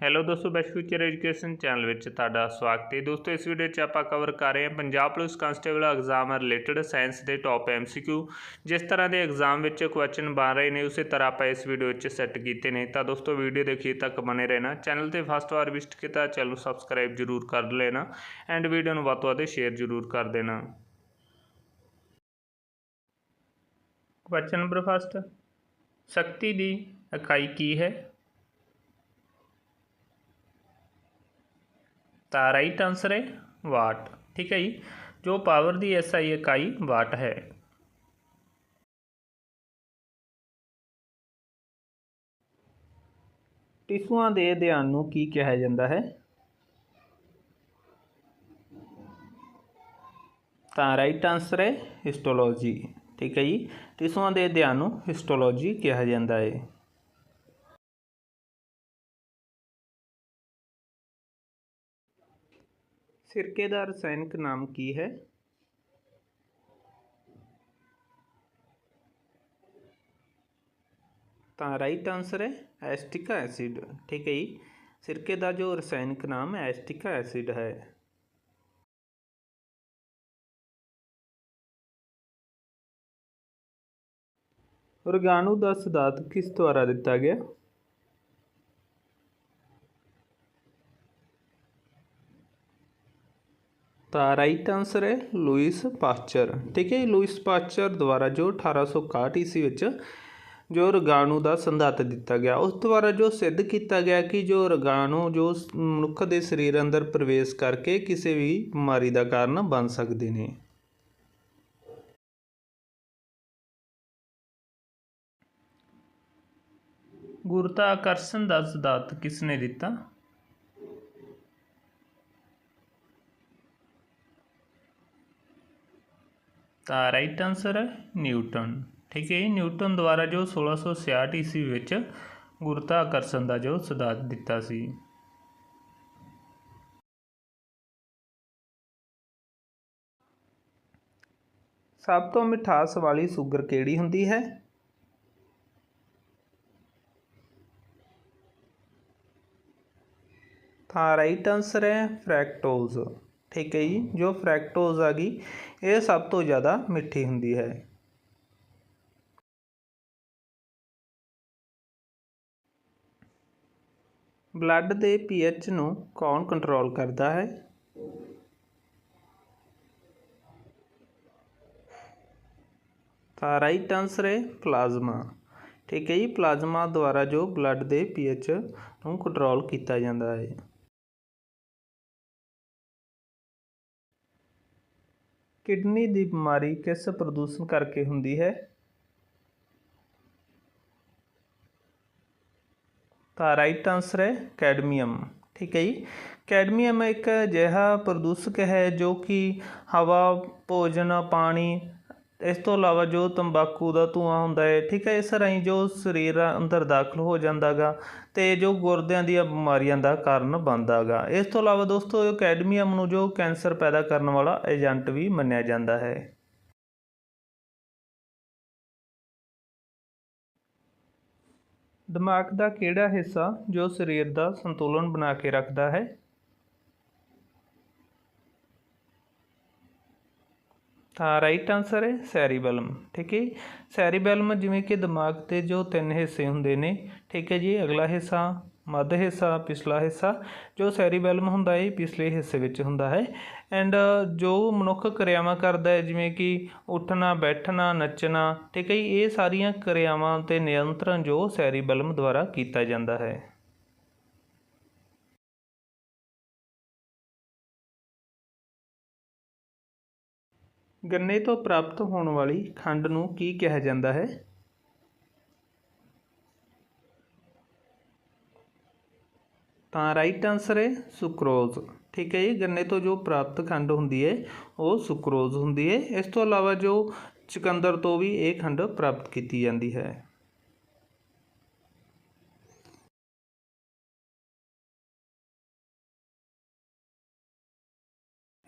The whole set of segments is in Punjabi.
ਹੈਲੋ ਦੋਸਤੋ ਬੈਸਟ ਫਿਊਚਰ ਐਜੂਕੇਸ਼ਨ ਚੈਨਲ ਵਿੱਚ ਤੁਹਾਡਾ ਸਵਾਗਤ ਹੈ। ਦੋਸਤੋ, ਇਸ ਵੀਡੀਓ 'ਚ ਆਪਾਂ ਕਵਰ ਕਰ ਰਹੇ ਹਾਂ Punjab police constable exam related science ਦੇ ਟੌਪ ਐਮਸੀਕਿਊ ਜਿਸ ਤਰ੍ਹਾਂ ਦੇ ਐਗਜ਼ਾਮ ਵਿੱਚ ਕੁਐਸਚਨ ਬਣ ਰਹੇ ਨੇ, ਉਸੇ ਤਰ੍ਹਾਂ ਆਪਾਂ ਇਸ ਵੀਡੀਓ ਵਿੱਚ ਸੈੱਟ ਕੀਤੇ ਨੇ। ਤਾਂ ਦੋਸਤੋ ਵੀਡੀਓ ਦੇ ਅਖੀਰ ਤੱਕ ਬਨੇ ਰਹਿਣਾ। ਚੈਨਲ ਤੇ ਫਸਟ ਵਾਰ ਵਿਜ਼ਿਟ ਕੀਤਾ ਚੈਨਲ ਨੂੰ ਸਬਸਕ੍ਰਾਈਬ ਜ਼ਰੂਰ ਕਰ ਲੈਣਾ ਐਂਡ ਵੀਡੀਓ ਨੂੰ ਵੱਧ ਤੋਂ ਵੱਧ ਸ਼ੇਅਰ ਜ਼ਰੂਰ ਕਰ ਦੇਣਾ। ਕੁਐਸਚਨ ਨੰਬਰ ਫਸਟ ਸ਼ਕਤੀ ਦੀ ਇਕਾਈ ਕੀ ਹੈ? ਤਾਂ ਰਾਈਟ ਆਨਸਰ ਹੈ ਵਾਟ, ਠੀਕ ਹੈ ਜੀ? ਜੋ ਪਾਵਰ ਦੀ ਐਸਆਈ ਇਕਾਈ ਵਾਟ ਹੈ। ਟਿਸ਼ੂਆਂ ਦੇ ਅਧਿਐਨ ਨੂੰ ਕੀ ਕਿਹਾ ਜਾਂਦਾ ਹੈ? ਤਾਂ ਰਾਈਟ ਆਨਸਰ ਹੈ ਹਿਸਟੋਲੋਜੀ ਠੀਕ ਹੈ ਜੀ? ਟਿਸ਼ੂਆਂ ਦੇ ਅਧਿਐਨ ਨੂੰ ਹਿਸਟੋਲੋਜੀ ਕਿਹਾ ਜਾਂਦਾ ਹੈ। ਸਿਰਕੇ ਦਾ ਰਸਾਇਣਕ ਨਾਮ ਕੀ ਹੈ? ਤਾਂ ਰਾਈਟ ਆਨਸਰ ਹੈ ਐਸਟਿਕ ਐਸਿਡ। ਠੀਕ ਹੈ ਜੀ। ਸਿਰਕੇ ਦਾ ਜੋ ਰਸਾਇਣਕ ਨਾਮ ਹੈ, ਐਸਟਿਕ ਐਸਿਡ ਹੈ। ਔਰਗਾਨੂ ਦਾ ਸਿਧਾਂਤ ਕਿਸ ਦੁਆਰਾ ਦਿੱਤਾ ਗਿਆ? ਤਾਂ ਰਾਈਟ ਆਨਸਰ ਹੈ ਲੂਇਸ ਪਾਸਚਰ ਠੀਕ ਹੈ ਲੂਇਸ ਪਾਸਚਰ ਦੁਆਰਾ ਜੋ 1861 ਈਸਵੀ ਵਿੱਚ ਜੋ ਰੋਗਾਣੂ ਦਾ ਸਿਧਾਂਤ ਦਿੱਤਾ ਗਿਆ, ਉਸ ਦੁਆਰਾ ਜੋ ਸਿੱਧ ਕੀਤਾ ਗਿਆ ਕਿ ਜੋ ਰੋਗਾਣੂ, ਜੋ ਮਨੁੱਖ ਦੇ ਸਰੀਰ ਅੰਦਰ ਪ੍ਰਵੇਸ਼ ਕਰਕੇ ਕਿਸੇ ਵੀ ਬਿਮਾਰੀ ਦਾ ਕਾਰਨ ਬਣ ਸਕਦੇ ਨੇ। ਗੁਰਤਾ ਆਕਰਸ਼ਣ ਦਾ ਸਿਧਾਂਤ ਕਿਸ ਨੇ ਦਿੱਤਾ? ਤਾਂ ਰਾਈਟ ਆਨਸਰ ਹੈ ਨਿਊਟਨ। ਠੀਕ ਹੈ ਨਿਊਟਨ ਦੁਆਰਾ ਜੋ 1666 ਈਸਵੀ ਵਿੱਚ ਗੁਰਤਾਕਰਸ਼ਣ ਦਾ ਜੋ ਸਿਧਾਂਤ ਦਿੱਤਾ ਸੀ। ਸਭ ਤੋਂ ਮਿਠਾਸ ਵਾਲੀ ਸ਼ੂਗਰ ਕਿਹੜੀ ਹੁੰਦੀ ਹੈ? ਤਾਂ ਰਾਈਟ ਆਨਸਰ ਹੈ ਫਰੈਕਟੋਜ਼ ਠੀਕ ਹੈ ਜੀ ਜੋ ਫਰੈਕਟੋਜ਼ ਆ ਗਈ, ਇਹ ਸਭ ਤੋਂ ਜ਼ਿਆਦਾ ਮਿੱਠੀ ਹੁੰਦੀ ਹੈ। ਬਲੱਡ ਦੇ ਪੀਐਚ ਨੂੰ ਕੌਣ ਕੰਟਰੋਲ ਕਰਦਾ ਹੈ? ਤਾਂ ਰਾਈਟ ਆਨਸਰ ਹੈ ਪਲਾਜ਼ਮਾ ਠੀਕ ਹੈ ਜੀ ਪਲਾਜ਼ਮਾ ਦੁਆਰਾ ਜੋ ਬਲੱਡ ਦੇ ਪੀਐਚ ਨੂੰ ਕੰਟਰੋਲ ਕੀਤਾ ਜਾਂਦਾ ਹੈ। ਕਿਡਨੀ ਦੀ ਬਿਮਾਰੀ ਕਿਸ ਪ੍ਰਦੂਸ਼ਣ ਕਰਕੇ ਹੁੰਦੀ ਹੈ? ਤਾਂ ਰਾਈਟ ਆਨਸਰ ਹੈ ਕੈਡਮੀਅਮ। ਠੀਕ ਹੈ ਜੀ। ਕੈਡਮੀਅਮ ਇੱਕ ਅਜਿਹਾ ਪ੍ਰਦੂਸ਼ਕ ਹੈ ਜੋ ਕਿ ਹਵਾ, ਭੋਜਨ, ਪਾਣੀ ਇਸ ਤੋਂ ਇਲਾਵਾ ਜੋ ਤੰਬਾਕੂ ਦਾ ਧੂਆਂ ਹੁੰਦਾ ਹੈ, ਠੀਕ ਹੈ, ਇਸ ਰਾਹੀਂ ਜੋ ਸਰੀਰ ਅੰਦਰ ਦਾਖਲ ਹੋ ਜਾਂਦਾ ਗਾ ਤੇ ਜੋ ਗੁਰਦਿਆਂ ਦੀਆਂ ਬਿਮਾਰੀਆਂ ਦਾ ਕਾਰਨ ਬਣਦਾ ਗਾ ਇਸ ਤੋਂ ਇਲਾਵਾ ਦੋਸਤੋ, ਅਕੈਡਮੀਅਮ ਨੂੰ ਜੋ ਕੈਂਸਰ ਪੈਦਾ ਕਰਨ ਵਾਲਾ ਏਜੰਟ ਵੀ ਮੰਨਿਆ ਜਾਂਦਾ ਹੈ। ਦਿਮਾਗ ਦਾ ਕਿਹੜਾ ਹਿੱਸਾ ਜੋ ਸਰੀਰ ਦਾ ਸੰਤੁਲਨ ਬਣਾ ਕੇ ਰੱਖਦਾ ਹੈ? ਤਾਂ ਰਾਈਟ ਆਨਸਰ ਹੈ ਸੈਰੀਬੈਲਮ ਠੀਕ ਹੈ ਸੈਰੀਬੈਲਮ ਜਿਵੇਂ ਕਿ ਦਿਮਾਗ ਦੇ ਜੋ ਤਿੰਨ ਹਿੱਸੇ ਹੁੰਦੇ ਨੇ, ਠੀਕ ਹੈ ਜੀ, ਅਗਲਾ ਹਿੱਸਾ, ਮੱਧ ਹਿੱਸਾ, ਪਿਛਲਾ ਹਿੱਸਾ, ਜੋ ਸੈਰੀਬੈਲਮ ਹੁੰਦਾ ਹੈ ਪਿਛਲੇ ਹਿੱਸੇ ਵਿੱਚ ਹੁੰਦਾ ਹੈ। ਐਂਡ ਜੋ ਮਨੁੱਖ ਕਿਰਿਆਵਾਂ ਕਰਦਾ ਹੈ, ਜਿਵੇਂ ਕਿ ਉੱਠਣਾ, ਬੈਠਣਾ, ਨੱਚਣਾ, ਠੀਕ ਹੈ ਇਹ ਸਾਰੀਆਂ ਕਿਰਿਆਵਾਂ ਤੇ ਨਿਯੰਤਰਣ ਜੋ ਸੈਰੀਬੈਲਮ ਦੁਆਰਾ ਕੀਤਾ ਜਾਂਦਾ ਹੈ। ਗੰਨੇ ਤੋਂ ਪ੍ਰਾਪਤ ਹੋਣ ਵਾਲੀ ਖੰਡ ਨੂੰ ਕੀ ਕਿਹਾ ਜਾਂਦਾ ਹੈ? ਤਾਂ ਰਾਈਟ ਆਨਸਰ ਹੈ ਸੁਕਰੋਜ਼ ਠੀਕ ਹੈ ਜੀ, ਗੰਨੇ ਤੋਂ ਜੋ ਪ੍ਰਾਪਤ ਖੰਡ ਹੁੰਦੀ ਹੈ, ਉਹ ਸੁਕਰੋਜ਼ ਹੁੰਦੀ ਹੈ। ਇਸ ਤੋਂ ਇਲਾਵਾ ਜੋ ਚੁਕੰਦਰ ਤੋਂ ਵੀ ਇਹ ਖੰਡ ਪ੍ਰਾਪਤ ਕੀਤੀ ਜਾਂਦੀ ਹੈ।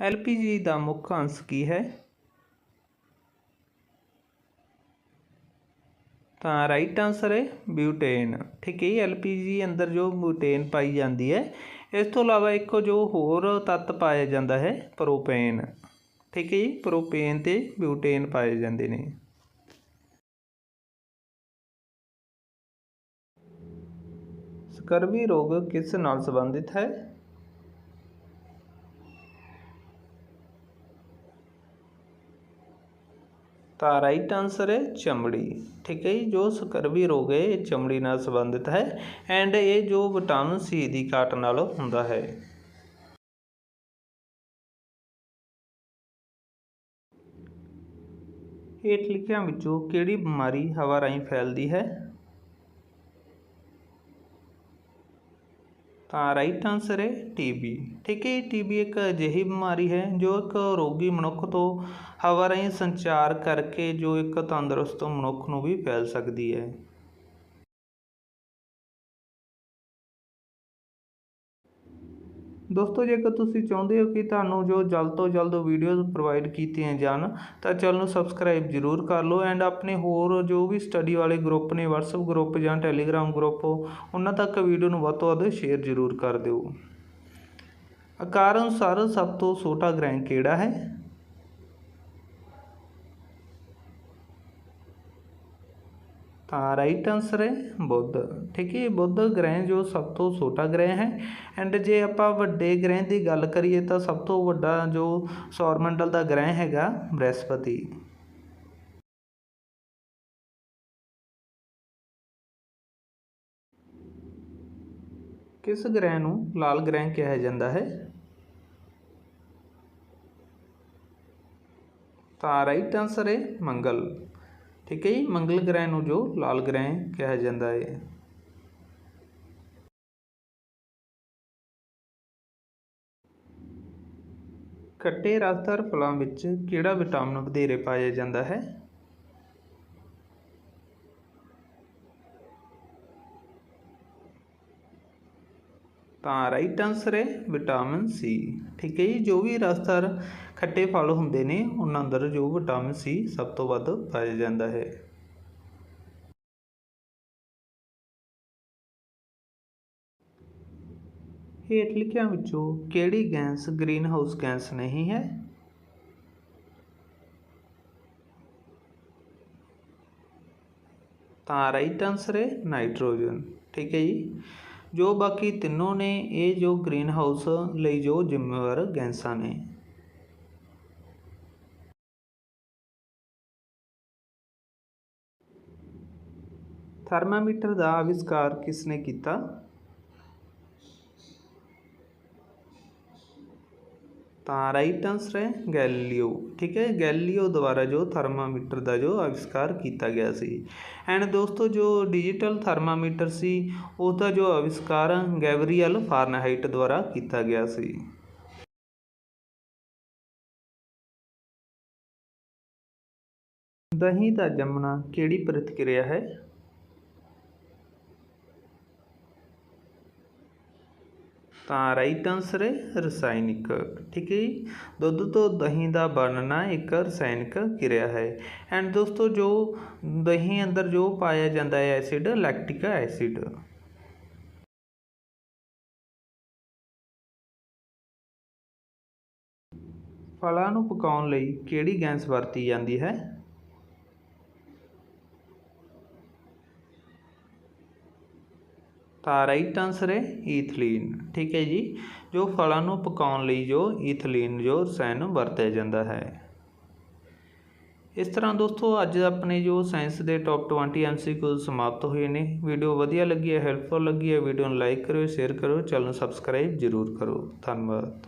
ਐਲਪੀਜੀ ਦਾ ਮੁੱਖ ਅੰਸ਼ ਕੀ ਹੈ? ਤਾਂ ਰਾਈਟ ਆਨਸਰ ਹੈ ਬਿਊਟੇਨ ਠੀਕ ਹੈ ਜੀ ਐਲਪੀਜੀ ਅੰਦਰ ਜੋ ਬਿਊਟੇਨ ਪਾਈ ਜਾਂਦੀ ਹੈ, ਇਸ ਤੋਂ ਇਲਾਵਾ ਇੱਕ ਜੋ ਹੋਰ ਤੱਤ ਪਾਇਆ ਜਾਂਦਾ ਹੈ ਪ੍ਰੋਪੇਨ ਠੀਕ ਹੈ ਜੀ ਪ੍ਰੋਪੇਨ ਤੇ ਬਿਊਟੇਨ ਪਾਏ ਜਾਂਦੇ ਨੇ। ਸਕਰਵੀ ਰੋਗ ਕਿਸ ਨਾਲ ਸੰਬੰਧਿਤ ਹੈ? ਤਾਂ ਰਾਈਟ ਆਨਸਰ ਹੈ ਚਮੜੀ। ਠੀਕ ਹੈ ਜੋ ਸਕਰਵੀ ਰੋਗ ਹੈ, ਇਹ ਚਮੜੀ ਨਾਲ ਸੰਬੰਧਿਤ ਹੈ ਐਂਡ ਇਹ ਜੋ ਵਿਟਾਮਿਨ ਸੀ ਦੀ ਘਾਟ ਨਾਲ ਹੁੰਦਾ ਹੈ। ਹੇਠ ਲਿਖਿਆਂ ਵਿੱਚੋਂ ਕਿਹੜੀ ਬਿਮਾਰੀ ਹਵਾ ਰਾਹੀਂ ਫੈਲਦੀ ਹੈ? ਤਾਂ ਰਾਈਟ ਆਨਸਰ ਹੈ ਟੀਬੀ ਠੀਕ ਹੈ ਟੀਬੀ ਇੱਕ ਅਜਿਹੀ ਬਿਮਾਰੀ ਹੈ ਜੋ ਇੱਕ ਰੋਗੀ ਮਨੁੱਖ ਤੋਂ ਹਵਾ ਰਾਹੀਂ ਸੰਚਾਰ ਕਰਕੇ ਜੋ ਇੱਕ ਤੰਦਰੁਸਤ ਮਨੁੱਖ ਨੂੰ ਵੀ ਫੈਲ ਸਕਦੀ ਹੈ। ਦੋਸਤੋ, ਜੇਕਰ ਤੁਸੀਂ ਚਾਹੁੰਦੇ ਹੋ ਕਿ ਤੁਹਾਨੂੰ ਜੋ ਜਲਦ ਤੋਂ ਜਲਦ ਵੀਡੀਓਜ਼ ਪ੍ਰੋਵਾਈਡ ਕੀਤੀਆਂ ਜਾਣ, ਤਾਂ ਚੈਨਲ ਨੂੰ ਸਬਸਕ੍ਰਾਈਬ ਜ਼ਰੂਰ ਕਰ ਲਓ ਐਂਡ ਆਪਣੇ ਹੋਰ ਜੋ ਵੀ ਸਟੱਡੀ ਵਾਲੇ ਗਰੁੱਪ ਨੇ, WhatsApp ਗਰੁੱਪ ਜਾਂ Telegram ਗਰੁੱਪ ਉਹਨਾਂ ਤੱਕ ਵੀਡੀਓ ਨੂੰ ਵੱਧ ਤੋਂ ਵੱਧ ਸ਼ੇਅਰ ਜ਼ਰੂਰ ਕਰ ਦਿਓ। ਆਕਾਰ ਅਨੁਸਾਰ ਸਭ ਤੋਂ ਛੋਟਾ ਗ੍ਰਹਿ ਕਿਹੜਾ ਹੈ? ਤਾਂ ਰਾਈਟ ਆਨਸਰ ਹੈ ਬੁੱਧ ਠੀਕ ਹੈ ਬੁੱਧ ਗ੍ਰਹਿ ਜੋ ਸਭ ਤੋਂ ਛੋਟਾ ਗ੍ਰਹਿ ਹੈ ਐਂਡ ਜੇ ਆਪਾਂ ਵੱਡੇ ਗ੍ਰਹਿ ਦੀ ਗੱਲ ਕਰੀਏ ਤਾਂ ਸਭ ਤੋਂ ਵੱਡਾ ਜੋ ਸੌਰ ਮੰਡਲ ਦਾ ਗ੍ਰਹਿ ਹੈਗਾ ਬ੍ਰਹਿਸਪਤੀ ਕਿਸ ਗ੍ਰਹਿ ਨੂੰ ਲਾਲ ਗ੍ਰਹਿ ਕਿਹਾ ਜਾਂਦਾ ਹੈ ਤਾਂ ਰਾਈਟ ਆਨਸਰ ਹੈ ਮੰਗਲ ਠੀਕ ਹੈ ਜੀ, ਮੰਗਲ ਗ੍ਰਹਿ ਨੂੰ ਜੋ ਲਾਲ ਗ੍ਰਹਿ ਕਿਹਾ ਜਾਂਦਾ ਹੈ। ਖੱਟੇ ਰਸਦਾਰ ਫਲਾਂ ਵਿੱਚ ਕਿਹੜਾ ਵਿਟਾਮਿਨ ਵਧੇਰੇ ਪਾਇਆ ਜਾਂਦਾ ਹੈ? ਤਾਂ ਰਾਈਟ ਆਨਸਰ ਹੈ ਵਿਟਾਮਿਨ ਸੀ ਠੀਕ ਹੈ ਜੀ, ਜੋ ਵੀ ਰਸਦਾਰ ਖੱਟੇ ਫਲ ਹੁੰਦੇ ਨੇ, ਉਹਨਾਂ ਅੰਦਰ ਜੋ ਵਿਟਾਮਿਨ ਸੀ ਸਭ ਤੋਂ ਵੱਧ ਪਾਇਆ ਜਾਂਦਾ ਹੈ। ਹੇਠ ਲਿਖਿਆਂ ਵਿੱਚੋਂ ਕਿਹੜੀ ਗੈਸ ਗ੍ਰੀਨ ਹਾਊਸ ਗੈਸ ਨਹੀਂ ਹੈ? ਤਾਂ ਰਾਈਟ ਆਨਸਰ ਹੈ ਨਾਈਟ੍ਰੋਜਨ। ਠੀਕ ਹੈ ਜੀ। ਜੋ ਬਾਕੀ ਤਿੰਨੋਂ ਨੇ, ਇਹ ਜੋ ਗ੍ਰੀਨ ਹਾਊਸ ਲਈ ਜੋ ਜ਼ਿੰਮੇਵਾਰ ਗੈਂਸਾਂ ਨੇ। ਥਰਮਾਮੀਟਰ ਦਾ ਆਵਿਸ਼ਕਾਰ ਕਿਸ ਨੇ ਕੀਤਾ? ਤਾਂ ਰਾਈਟ ਆਨਸਰ ਹੈ ਗੈਲੀਲੀਓ ਠੀਕ ਹੈ ਗੈਲੀਲੀਓ ਦੁਆਰਾ ਜੋ ਥਰਮਾਮੀਟਰ ਦਾ ਜੋ ਆਵਿਸ਼ਕਾਰ ਕੀਤਾ ਗਿਆ ਸੀ। ਐਂਡ ਦੋਸਤੋ, ਜੋ ਡਿਜੀਟਲ ਥਰਮਾਮੀਟਰ ਸੀ ਉਸ ਦਾ ਜੋ ਆਵਿਸ਼ਕਾਰ ਗੈਬਰੀਅਲ ਫਾਰਨਹਾਈਟ ਦੁਆਰਾ ਕੀਤਾ ਗਿਆ ਸੀ। ਦਹੀਂ ਦਾ ਜੰਮਣਾ ਕਿਹੜੀ ਪ੍ਰਤੀਕਿਰਿਆ ਹੈ? ਤਾਂ ਰਾਈਟ ਆਨਸਰ ਹੈ ਰਸਾਇਣਿਕ ਠੀਕ ਹੈ ਜੀ ਦੁੱਧ ਤੋਂ ਦਹੀਂ ਦਾ ਬਣਨਾ ਇੱਕ ਰਸਾਇਣਿਕ ਕਿਰਿਆ ਹੈ ਐਂਡ ਦੋਸਤੋ ਜੋ ਦਹੀਂ ਅੰਦਰ ਜੋ ਪਾਇਆ ਜਾਂਦਾ ਹੈ ਐਸਿਡ ਲੈਕਟਿਕ ਐਸਿਡ ਫਲਾਂ ਨੂੰ ਪਕਾਉਣ ਲਈ ਕਿਹੜੀ ਗੈਸ ਵਰਤੀ ਜਾਂਦੀ ਹੈ ਤਾਂ ਰਾਈਟ ਆਨਸਰ ਹੈ ਈਥਲੀਨ ਠੀਕ ਹੈ ਜੀ। ਜੋ ਫਲਾਂ ਨੂੰ ਪਕਾਉਣ ਲਈ ਜੋ ਈਥਲੀਨ ਜੋ ਰਸਾਇਣ ਵਰਤਿਆ ਜਾਂਦਾ ਹੈ। ਇਸ ਤਰ੍ਹਾਂ ਦੋਸਤੋ, ਅੱਜ ਆਪਣੇ ਜੋ ਸਾਇੰਸ ਦੇ ਟੌਪ 20 ਐਮਸੀਕਿਊ ਸਮਾਪਤ ਹੋਏ ਨੇ। ਵੀਡੀਓ ਵਧੀਆ ਲੱਗੀ ਹੈ ਹੈਲਪਫੁਲ ਲੱਗੀ ਹੈ ਵੀਡੀਓ ਨੂੰ ਲਾਈਕ ਕਰਿਓ ਸ਼ੇਅਰ ਕਰਿਓ, ਚੈਨਲ ਨੂੰ ਸਬਸਕ੍ਰਾਈਬ ਜ਼ਰੂਰ ਕਰੋ ਧੰਨਵਾਦ।